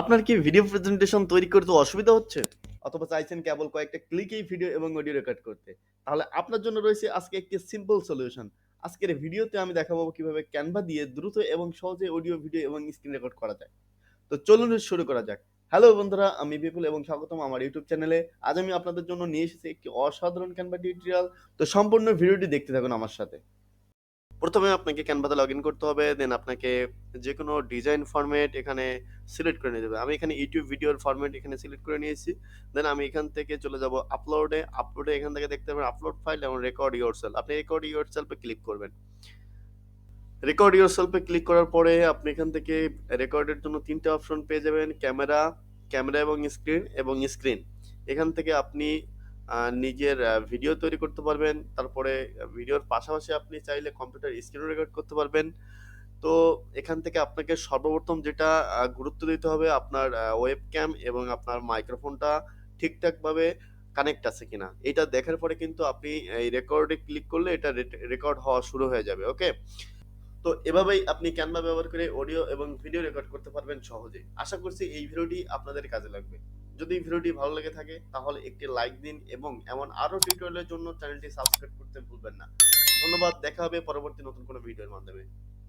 আপনার কি video presentation তৈরি করতে অসুবিধা হচ্ছে? অথবা চাইছেন কেবল কয়েকটা ক্লিকেই ভিডিও এবং অডিও রেকর্ড করতে? তাহলে আপনার জন্য রয়েছে আজকে একটি সিম্পল সলিউশন। আজকের ভিডিওতে আমি দেখাবো কীভাবে ক্যানভা দিয়ে দ্রুত এবং সহজে অডিও, ভিডিও এবং স্ক্রিন রেকর্ড করা যায়। তো চলুন শুরু করা যাক। হ্যালো বন্ধুরা, আমি বিপুল এবং স্বাগতম আমার ইউটিউব চ্যানেলে। আজ আমি আপনাদের জন্য নিয়ে এসেছি একটি অসাধারণ ক্যানভা টিউটোরিয়াল। তো সম্পূর্ণ ভিডিওটি দেখতে থাকুন আমার সাথে। প্রথমে আপনাকে ক্যানভাতে লগ ইন করতে হবে। দেন আপনাকে যে কোনো ডিজাইন ফরম্যাট এখানে সিলেক্ট করে নিতে হবে। আমি এখানে ইউটিউব ভিডিওর ফরম্যাট এখানে সিলেক্ট করে নিয়েছি। দেন আমি এখান থেকে চলে যাব আপলোডে। আপলোডে এখান থেকে দেখতে পাবেন আপলোড ফাইল এবং রেকর্ড ইয়োরসেলফ। আপনি রেকর্ড ইয়োরসেলফ এ ক্লিক করবেন। রেকর্ড ইয়োরসেলফ এ ক্লিক করার পরে আপনি এখান থেকে রেকর্ডের জন্য ৩ টে অপশন পেয়ে যাবেন। ক্যামেরা, ক্যামেরা এবং স্ক্রিন এবং স্ক্রিন। এখান থেকে আপনি নিজের ভিডিও তৈরি করতে পারবেন। তারপরে ভিডিওর পাশাপাশি আপনি চাইলে কম্পিউটার স্ক্রিনও রেকর্ড করতে পারবেন। তো, এখান থেকে আপনাকে সর্বপ্রথম যেটা গুরুত্ব দিতে হবে, আপনার, আ ওয়েবক্যাম এবং আপনার মাইক্রোফোনটা ঠিকঠাকভাবে কানেক্ট আছে কিনা। এটা দেখার পরে কিন্তু আপনি এই রেকর্ড ক্লিক করলে এটা রেকর্ড হওয়া শুরু হয়ে যাবে। ওকে? তো, এভাবেই আপনি ক্যানভা ব্যবহার করে অডিও এবং ভিডিও রেকর্ড করতে পারবেন সহজেই। আশা করছি এই ভিডিওটি আপনাদের কাজে লাগবে। যদি ভিডিওটি ভালো লেগে থাকে, তাহলে একটি লাইক দিন এবং এমন আরও টিউটোরিয়ালের জন্য চ্যানেলটি সাবস্ক্রাইব করতে ভুলবেন না। ধন্যবাদ। দেখা হবে পরবর্তী নতুন কোনো ভিডিওর মাধ্যমে।